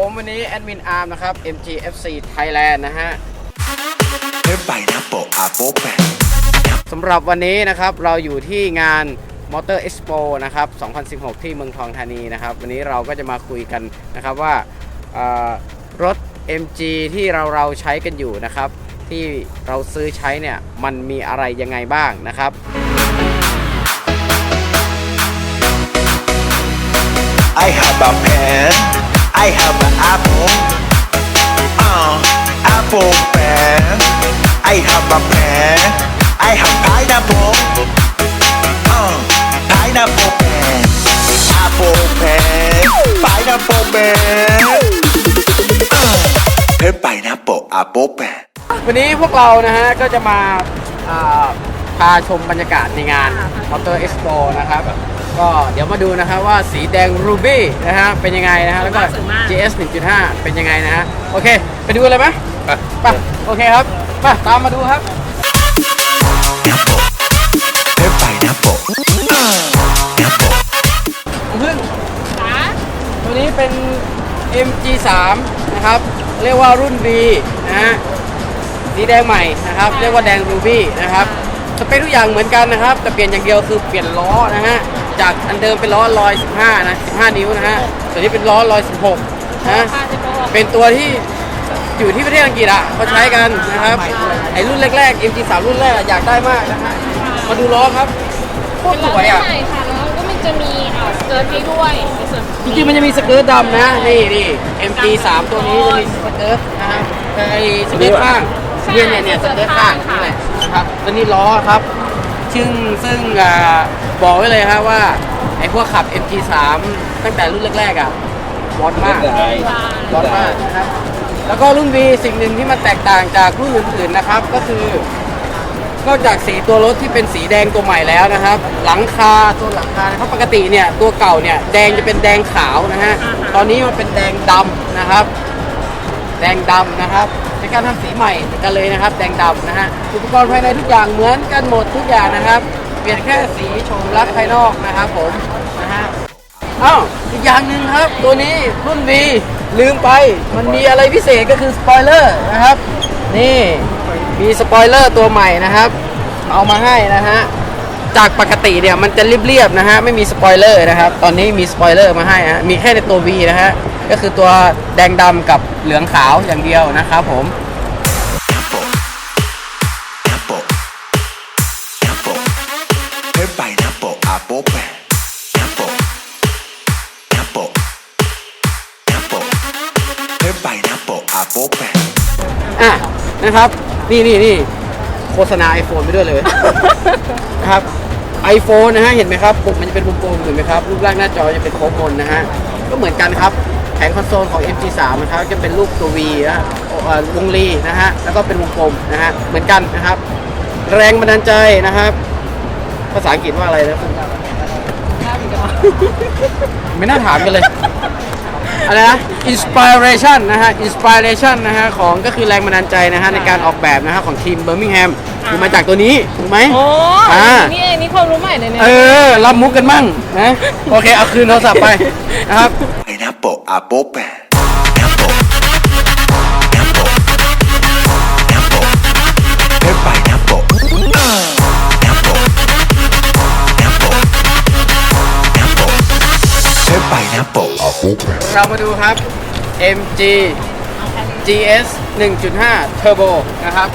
ดีครับผมวันนี้แอดมินอาร์มนะครับ MGFC Thailand นะฮะ Pineapple Apple Pen สำหรับวันนี้นะครับเราอยู่ที่งาน Motor Expo นะครับ 2016 ที่เมืองทองธานีนะครับ วันนี้เราก็จะมาคุยกันนะครับว่าเอ่อรถ MG ที่เราเราใช้กันอยู่นะครับ ที่เราซื้อใช้เนี่ยมันมีอะไรยังไงบ้างนะครับ I have a pen I have an apple uh, Apple pen I have a pen I have pineapple uh, Pineapple pen Apple pen Pineapple pen uh, Pen pineapple apple pen วันนี้พวกเรานะฮะก็จะมาอ่าพาชมบรรยากาศในงาน Motor Expo นะครับ ก็เดี๋ยวมาดูนะครับว่าสีแดง Ruby นะฮะเป็นยังไงนะฮะแล้วก็ สวยมาก GS 1.5 เป็นยังไงนะฮะโอเค ไปดูเลยไหมไปไปโอเคครับไปตามมาดูครับ Apple Pen pineapple uh, Apple ผมเพิ่งจ๋าตัวนี้เป็น MG3 นะครับ เรียกว่ารุ่น V นะฮะสีแดงใหม่นะครับ เรียกว่าแดง Ruby นะครับสเปคทุกอย่างเหมือนกันนะครับ แต่เปลี่ยนอย่างเดียวคือเปลี่ยนล้อนะฮะ จากอันเดิมเป็นล้อลอย 15 นะ 15 นิ้วนะฮะตัวนี้เป็นล้อลอย 16 นะพาจะบอกเป็นตัวที่อยู่ที่ประเทศอังกฤษอะเขาใช้กันนะครับ ไอ้รุ่นแรกๆ MG3 รุ่นแรกอะอยากได้มากนะฮะ มาดูล้อครับโคตรสวยอะ ใช่ค่ะแล้วก็มันจะมีอ่าสเกิร์ตให้ด้วยในส่วนจริงๆมันจะมีสเกิร์ตดำนะ นี่นี่ MG3 ตัวนี้จะมีสเกิร์ตนะครับไอ้สเกิร์ตข้างเนี่ยเนี่ยเนี่ยสเกิร์ตข้างนี่แหละนะครับตัวนี้ล้อครับ ซึ่งซึ่งอ่า บอกไว้เลยครับว่าไอ้พวกขับ MG3 ตั้งแต่รุ่นแรกๆอะร้อนมากร้อนมากนะครับ แล้วก็รุ่น V สิ่งหนึ่งที่มันแตกต่างจากรุ่นอื่นๆนะครับ ก็คือนอกจากสีตัวรถที่เป็นสีแดงตัวใหม่แล้วนะครับ หลังคาตัวหลังคานะครับปกติเนี่ยตัวเก่าเนี่ยแดงจะเป็นแดงขาวนะฮะตอนนี้มันเป็นแดงดำนะครับ แดงดำนะครับเป็นการทำสีใหม่กันเลยนะครับ แดงดำนะฮะอุปกรณ์ภายในทุกอย่างเหมือนกันหมดทุกอย่างนะครับ เปลี่ยนแค่สีโฉมลักษณ์ภายนอกนะครับผมนะฮะอ้าวอีกอย่างหนึ่งครับ ตัวนี้รุ่น V ลืมไป มันมีอะไรพิเศษก็คือสปอยเลอร์นะครับ นี่มีสปอยเลอร์ตัวใหม่นะครับ เอามาให้นะฮะจากปกติเนี่ยมันจะเรียบๆนะฮะไม่มีสปอยเลอร์นะครับ ตอนนี้มีสปอยเลอร์มาให้ฮะมีแค่ในตัว V นะฮะก็คือตัวแดงดำกับเหลืองขาวอย่างเดียวนะครับผม pineapple apple pen Apple Apple Apple Pen pineapple apple pen อะนะครับ นี่นี่นี่โฆษณา iPhone ไปด้วยเลยนะครับ iPhone นะฮะ เห็นไหมครับปุ่มมันจะเป็นวงกลมเห็นไหมครับ รูปร่างหน้าจอจะเป็นโค้งมนนะฮะ ก็เหมือนกันครับ แผงคอนโซลของ MG3 นะครับจะเป็นรูปตัว V นะฮะเอ่อวงรีนะฮะ แล้วก็เป็นวงกลมนะฮะ เหมือนกันนะครับ แรงบันดาลใจนะครับ ภาษาอังกฤษว่าอะไรนะไม่น่าถามกันเลย อะไรนะ inspiration นะฮะ inspiration นะฮะของก็คือแรงบันดาลใจนะฮะในการออกแบบนะฮะของทีมเบอร์มิงแฮมคือมาจากตัวนี้ ถูกไหม โอ้อ่า นี่เองนี่ความรู้ใหม่เลยเนี่ย เออ รับมุกกันมั่งนะ โอเค เอาคืนโทรศัพท์ไปนะครับ Pineapple apple pen pineapple apple pen เรามาดูครับ MG GS 1.5 Turbo นะครับ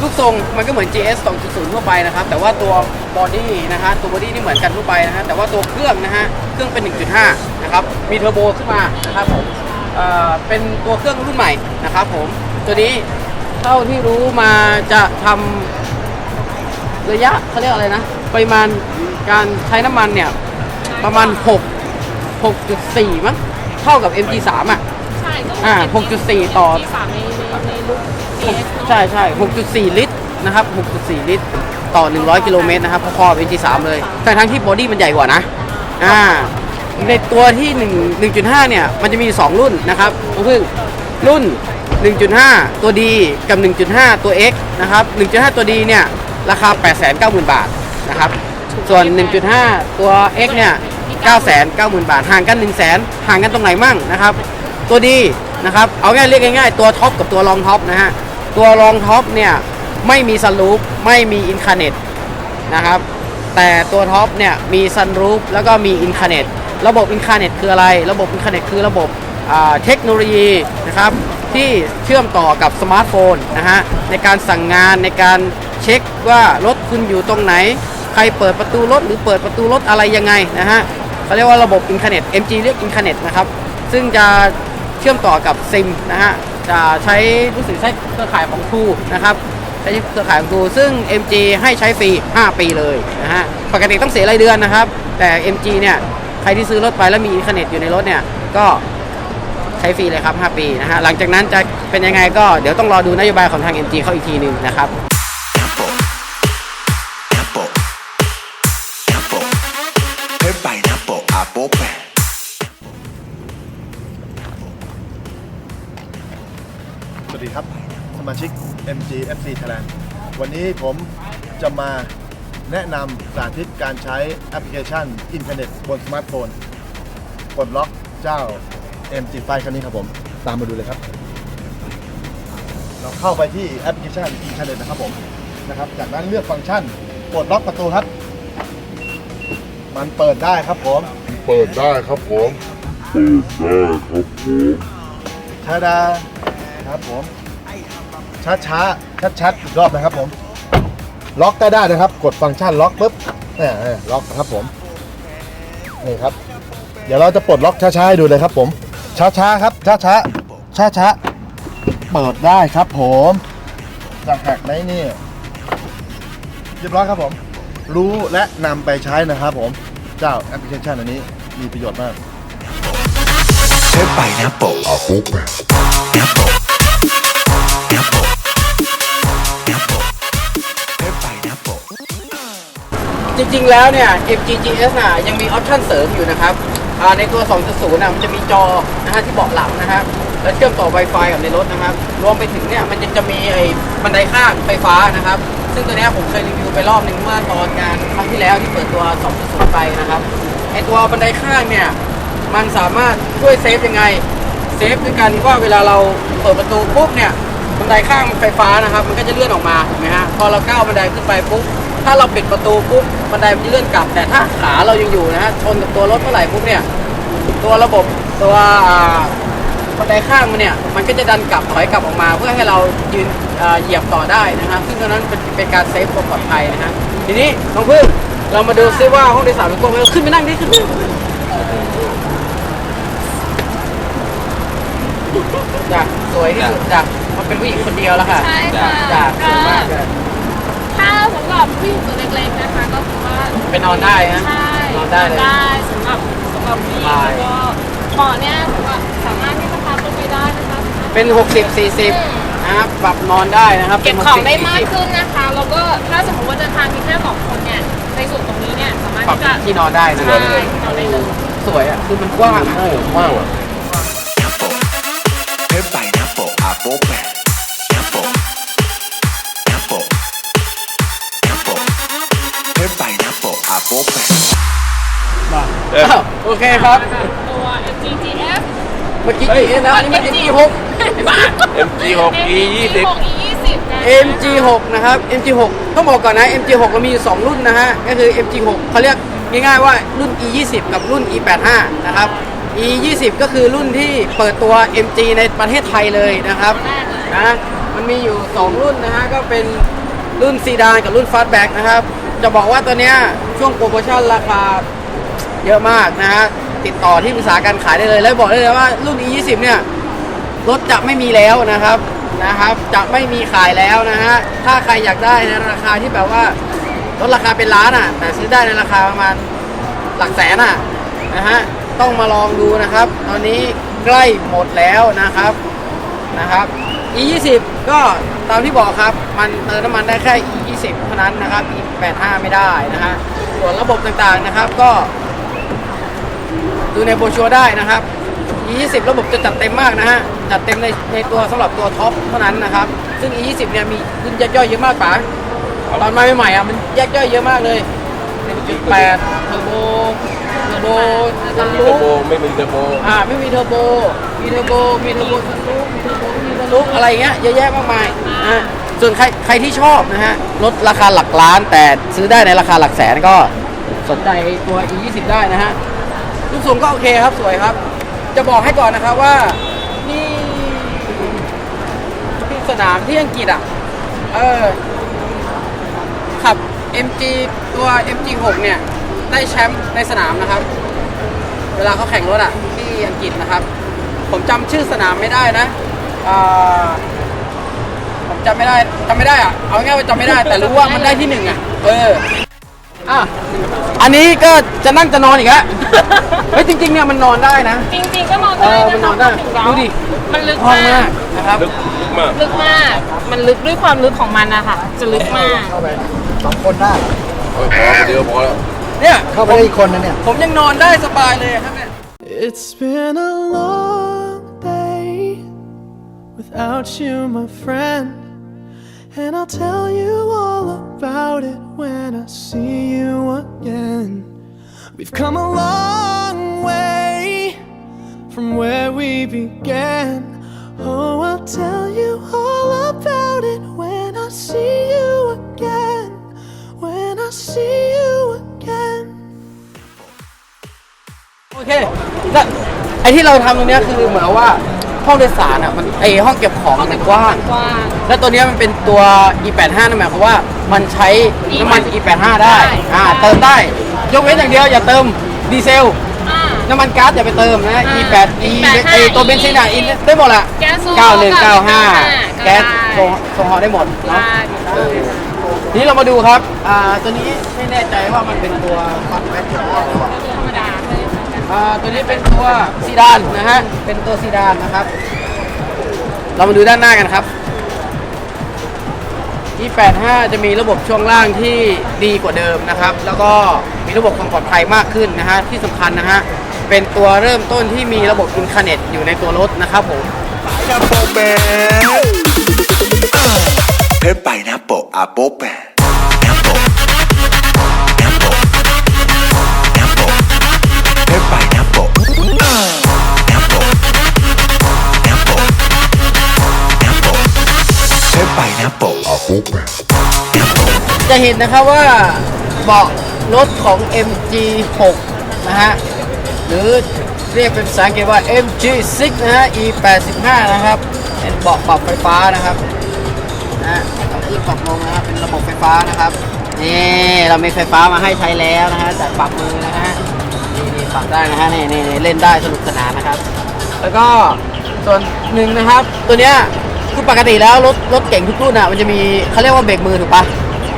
ลูกทรงมันก็เหมือน GS 2.0 ทั่วไปนะครับ แต่ว่าตัวบอดี้นะฮะ ตัวบอดี้นี่เหมือนกันทั่วไปนะฮะ แต่ว่าตัวเครื่องนะฮะ เครื่องเป็น 1.5 นะครับ มีเทอร์โบขึ้นมานะครับผมเอ่อ เป็นตัวเครื่องรุ่นใหม่นะครับผม ตัวนี้เท่าที่รู้มาจะทำระยะเขาเรียกอะไรนะ ปริมาณการใช้น้ำมันเนี่ยประมาณ 6 6.4 มั้งเท่ากับ MG3 อะ ใช่ก็อ่าเหมืน6.4ต่อ ที่ฝากในในในรุ่น GS เนอะใช่ใช่6.4 ลิตรนะครับ 6.4 ลิตร ต่อ 100 กิโลเมตรนะครับพอๆกับ MG3 เลยแต่ทั้งที่บอดี้มันใหญ่กว่านะ อ่า ในตัวที่ 1 1.5 เนี่ย มันจะมี 2 รุ่นนะครับก็คือรุ่น 1.5 ตัวดีกับ 1.5 ตัว X นะครับ 1.5 ตัวดีเนี่ย ราคา 890,000 บาทนะครับ ส่วน 1.5 ตัว X เนี่ย 9 9 0 0 0 บาท ห่างกัน 1 0 0 0 0แห่างกันตรงไหนมั่งนะครับ ตัวดีนะครับ เอาง่ายเรียกง่ายๆ ตัวท็อปกับตัวรองท็อปนะฮะ ตัวรองท็อปเนี่ยไม่มีสลูปไม่มีอินคาเน็ตนะครับ แต่ตัวท็อปเนี่ยมีซันรูฟแล้วก็มีอินคาเน็ตระบบอินคาเน็ตคืออะไร ระบบอินคาเน็ตคือระบบเทคโนโลยีนะครับที่เชื่อมต่อกับสมาร์ทโฟนนะฮะในการสั่งงานในการเช็คว่ารถคุณอยู่ตรงไหน ใครเปิดประตูรถหรือเปิดประตูรถอะไรยังไงนะฮะ เขาเรียกว่าระบบอินคเน็ต MG เรียกอินคเน็ตนะครับ ซึ่งจะเชื่อมต่อกับซิมนะฮะ จะใช้รู้สึกใช้เครือข่ายของทูนะครับ ใช้เครือข่ายของทูซึ่ง MG ให้ใช้ฟรี 5 ปีเลยนะฮะ ปกติต้องเสียรายเดือนนะครับ แต่ MG เนี่ย ใครที่ซื้อรถไปแล้วมีอินเทอร์เน็ตอยู่ในรถเนี่ย ก็ใช้ฟรีเลยครับ 5 ปีนะฮะ หลังจากนั้นจะเป็นยังไงก็เดี๋ยวต้องรอดูนโยบายของทาง MG เขาอีกทีหนึ่งนะครับ open. สวัสดีครับ สมาชิก MG FC Thailand วันนี้ผมจะมาแนะนำสาธิตการใช้แอปพลิเคชัน อินเทอร์เน็ตบนสมาร์ทโฟนปลดล็อกเจ้า MG ไฟคันนี้ครับผม ตามมาดูเลยครับ เราเข้าไปที่แอปพลิเคชันอินเทอร์เน็ตนะครับผมนะครับ จากนั้นเลือกฟังก์ชันปลดล็อกประตูครับ มันเปิดได้ครับผม เปิดได้ครับผมเปิดได้ครับผมชาดาครับผมช้าช้าชัดชัดๆอีกรอบนะครับผม ล็อกได้ได้นะครับ กดฟังก์ชันล็อกปุ๊บเนี่ยเนี่ยล็อกนะครับผมนี่ครับ เดี๋ยวเราจะปลดล็อกช้าช้าๆให้ดูเลยครับผม ช้าช้าๆครับช้าช้าช้าช้าๆเปิดได้ครับผมจะหักไหมนี่เรียบร้อยครับผม รู้และนำไปใช้นะครับผม เจ้าแอปพลิเคชันอันนี้ มีประโยชน์มาก Per pineapple Apple Pen Apple Apple Apple Per pineapple จริงๆแล้วเนี่ย MGGS น่ะยังมีออปชั่นเสริมอยู่นะครับอ่าในตัว 2.0น่ะมันจะมีจอนะฮะที่เบาะหลังนะครับ แล้วเชื่อมต่อ Wi-Fi กับในรถนะครับ รวมไปถึงเนี่ยมันยังจะมีไอ้บันไดข้างไฟฟ้านะครับ ซึ่งตัวเนี้ยผมเคยรีวิวไปรอบหนึ่งเมื่อตอนงานครั้งที่แล้วที่เปิดตัว 2.0 ไปนะครับ ไอตัวบันไดข้างเนี่ย มันสามารถช่วยเซฟยังไง เซฟด้วยกันว่าเวลาเราเปิดประตูปุ๊บเนี่ยบันไดข้างไฟฟ้านะครับ มันก็จะเลื่อนออกมาถูกไหมฮะพอเราก้าวบันไดขึ้นไปปุ๊บถ้าเราปิดประตูปุ๊บบันไดมันจะเลื่อนกลับ แต่ถ้าขาเรายังอยู่นะฮะชนกับตัวรถเมื่อไหร่ปุ๊บเนี่ยตัวระบบตัวบันไดข้างมันเนี่ยมันก็จะดันกลับถอยกลับออกมา เพื่อให้เรายืนเหยียบต่อได้นะฮะซึ่งตรงนั้นเป็นเป็นการเซฟความปลอดภัยนะฮะทีนี้น้องพึ่ง เรามาดูซิว่าห้องโดยสารเป็นกว้างไหมขึ้นไปนั่งดิขึ้นไปนั่งจ้ะสวยที่สุดจ้ะมันเป็นผู้หญิงคนเดียวแล้วค่ะใช่ค่ะจ้ะสก็วยมากเลยถ้าสำหรับผู้หญิงตัวเล็กๆนะคะก็คือว่าไปนอนได้นะใช่นอนได้เลยได้สำหรับสำหรับผู้หญิงสบายแล้วก็เบาะเนี่ยสำหรับสามารถที่จะพับลงไปได้นะคะเป็น60 40 นะครับปรับนอนได้นะครับเก็บป็นของ60ได้มาก40ขึ้นนะคะ แล้วก็ถ้าสมมติว่าเดินทางมีแค่สองคนเนี่ยในส่วนตรงนี้เนี่ยสามารถปรับที่จะที่นอนได้นะใช่นอนได้เลยสวยอะคือมันกว้างอะกว้างอะ Apple Per pineapple apple pen Apple Apple Apple Per pineapple apple pen อ้าวโอเคครับ ตัว MGGF เมื่อกี้กี่เอนะอันนี้มัน MG6 MG6 E20 E20 นะ MG6 นะครับ MG6 ต้องบอกก่อนนะ MG6 เรามีอยู่ 2 รุ่นนะฮะ ก็คือ MG6 เขาเรียกง่ายๆว่ารุ่น E20 กับรุ่น E85 นะครับ E20 ก็คือรุ่นที่เปิดตัว MG ในประเทศไทยเลยนะครับนะมันมีอยู่ 2 รุ่นนะฮะ ก็เป็นรุ่นซีดานกับรุ่นฟาสต์แบ็กนะครับ จะบอกว่าตัวเนี้ยช่วงโปรโมชั่นราคาเยอะมากนะฮะ ติดต่อที่ปรึกษาการขายได้เลย แล้วบอกได้เลยว่ารุ่น E20 เนี่ย รถจะไม่มีแล้วนะครับนะครับ จะไม่มีขายแล้วนะฮะถ้าใครอยากได้ในราคาที่แบบว่าลดราคาเป็นล้านอะ แต่ซื้อได้ในราคาประมาณหลักแสนอะนะฮะต้องมาลองดูนะครับ ตอนนี้ใกล้หมดแล้วนะครับนะครับ E20 ก็ตามที่บอกครับ มันเติมน้ำมันได้แค่ E20 เท่านั้นนะครับ E85 ไม่ได้นะฮะส่วนระบบต่างๆนะครับก็ดูในโบชัวได้นะครับ E20 ระบบจะจัดเต็มมากนะฮะ จัดเต็มในในตัวสำหรับตัวท็อปเท่านั้นนะครับ ซึ่ง E20 เนี่ยมีรุ่นแยกย่อยเยอะมากป๋าตอนมาใหม่ๆอะมันแยกย่อยเยอะมากเลย1.8เทอร์โบเทอร์ร์โบสเทลูอปร์โบไม่มีเทอร์โบอ่าไม่มีเทอร์โบ มีเทอร์โบ มีเทอร์โบสลูปมีเทอร์โบมีสลูปอะไรเงี้ยเยอะแยะมากมายอ่าส่วนใครใครที่ชอบนะฮะรถราคาหลักล้านแต่ซื้อได้ในราคาหลักแสนก็สนใจตัว E20 ได้นะฮะรูปทรงก็โอเคครับสวยครับ จะบอกให้ก่อนนะครับว่านี่ที่สนามที่อังกฤษอะ เออ ขับ MG ตัว MG6 เนี่ย ได้แชมป์ในสนามนะครับ เวลาเขาแข่งรถอะ ที่อังกฤษนะครับ ผมจำชื่อสนามไม่ได้นะอ่าผมจำไม่ได้จำไม่ได้อะ เอาง่ายๆว่าจำไม่ได้ แต่รู้ว่ามันได้ที่หนึ่งอะ เออ อะอันนี้ก็จะนั่งจะนอนอีกแล้วเฮ้ยจริงๆเนี่ยมันนอนได้นะ จริงๆก็นอนเอได้อมันนอนได้ถึงเราดูดิมันลึกห้องมามากกนะครับลึกลึกมากลึกมาก มันลึกด้วยความลึกของมันนะคะจะลึกมากเข้าไปสองคนได้เออพอคนเดียวพอแล้ว เนี่ยเข้าไปได้อีกคนนะเนี่ย ผมยังนอนได้สบายเลยครับเนี่ย It's been a long day without you, my friend. And I'll tell you all about it when I see you again. We've come a long way from where we began. Oh, I'll tell you all about it when I see you again. When I see you again. โอเคแล้วไอที่เราทำตรงเนี้ยคือเหมือนว่า ห้องโดยสารอะมันไอห้องเก็บของมันกว้าง กว้าง แล้วตัวเนี้ยมันเป็นตัว e85 นั่นหมายความว่ามันใช้น้ำมัน e85 ได้ได้ อ่าเติมได้ ยกเว้นอย่างเดียวอย่าเติมดีเซล อ่า น้ำมันก๊าซอย่าไปเติมนะ อ่า e8 e ไอตัวเบนซินอะ e ได้หมดละแก๊สโซฮอล์9195แก๊สได้โซโซฮอล์ได้หมดเนาะได้เออทีนี้เรามาดูครับ อ่า ตัวนี้ไม่แน่ใจว่ามันเป็นตัวฟักแบ็คหรือเปล่า อ่าตัวนี้เป็นตัวซีดานนะฮะ เป็นตัวซีดานนะครับ เรามาดูด้านหน้ากันครับ E85 จะมีระบบช่วงล่างที่ดีกว่าเดิมนะครับ แล้วก็มีระบบความปลอดภัยมากขึ้นนะฮะ ที่สำคัญนะฮะ เป็นตัวเริ่มต้นที่มีระบบอินคาเน็ตอยู่ในตัวรถนะครับผมนะโป โปะอะจะเห็นนะครับว่าเบาะรถของ MG6 นะฮะ หรือเรียกเป็นภาษาอังกฤษว่า MG6 นะฮะ E85 นะครับ เป็นเบาะปรับไฟฟ้านะครับนะฮะปรับขึ้นปรับลงนะครับ เป็นระบบไฟฟ้านะครับนี่เรามีไฟฟ้ามาให้ใช้แล้วนะฮะจากปรับมือนะฮะนี่นี่ปรับได้นะฮะนี่นี่นี่เล่นได้สนุกสนานนะครับ แล้วก็ส่วนหนึ่งนะครับ ตัวเนี้ย คือปกติแล้วรถรถเก่งทุกรุ่นอะมันจะมีเขาเรียกว่าเบรกมือถูกปะ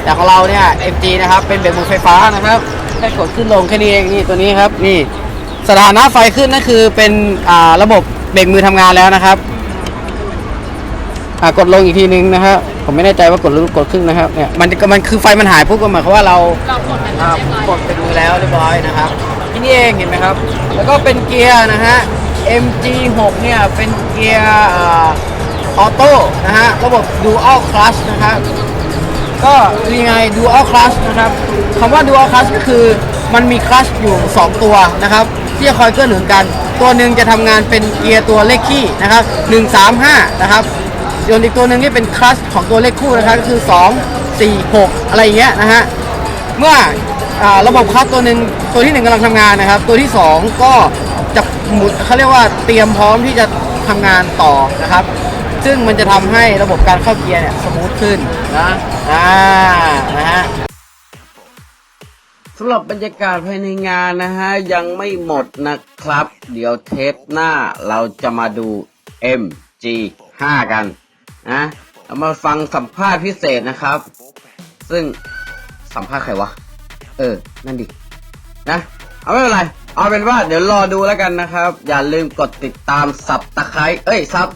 แต่ของเราเนี่ย MG นะครับเป็นเบรกมือไฟฟ้านะครับแค่กดขึ้นลงแค่นี้เองนี่ตัวนี้ครับนี่สถานะไฟขึ้นนั่นคือเป็นอ่าระบบเบรกมือทำงานแล้วนะครับอ่ากดลงอีกทีนึงนะครับผมไม่แน่ใจว่ากดหรือกดขึ้นนะครับเนี่ยมันมันคือไฟมันหายปุ๊บก็หมายความว่าเราเรากดมันครับเรียบร้อยกดเป็นมือแล้วเรียบร้อยนะครับที่นี่เองเห็นไหมครับ แล้วก็เป็นเกียร์นะฮะ MG6 เนี่ยเป็นเกียร์ ออโต้นะฮะระบบ Dual Clutch นะครับก็คือยังไง Dual Clutch นะครับคำว่า Dual Clutch ก็คือมันมีคลัชอยู่ 2 ตัวนะครับ ที่จะคอยเกื้อหนุนกัน ตัวหนึ่งจะทำงานเป็นเกียร์ตัวเลขคี่นะครับ1 3 5 นะครับส่วนอีกตัวหนึ่งที่เป็นคลัชของตัวเลขคู่นะครับก็คือ 2 4 6 อะไรอย่างเงี้ยนะฮะเมื่ออระบบคลัชตัวหนึ่งตัวที่หนึ่งกำลังทำงานนะครับ ตัวที่สองก็จะหมุนเขาเรียกว่าเตรียมพร้อมที่จะทำงานต่อนะครับ ซึ่งมันจะทำให้ระบบการเข้าเกียร์เนี่ยสมูทขึ้นนะอ่านะฮะสำหรับบรรยากาศภายในงานนะฮะ ยังไม่หมดนะครับ เดี๋ยวเทปหน้าเราจะมาดู MG5 กันนะเรามาฟังสัมภาษณ์พิเศษนะครับ ซึ่งสัมภาษณ์ใครวะ เออ นั่นดิ นะ เอาไม่เป็นไร เอาเป็นว่าเดี๋ยวรอดูแล้วกันนะครับ อย่าลืมกดติดตามสับตะไคร้เอ้ยซับ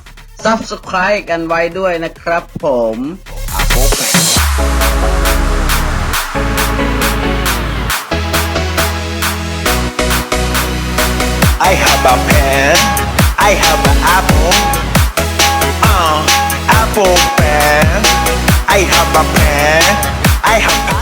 ซับสไครต์กันไว้ด้วยนะครับผมอาโปแปะ I have a pen I have an apple uh apple pen I have a pen I have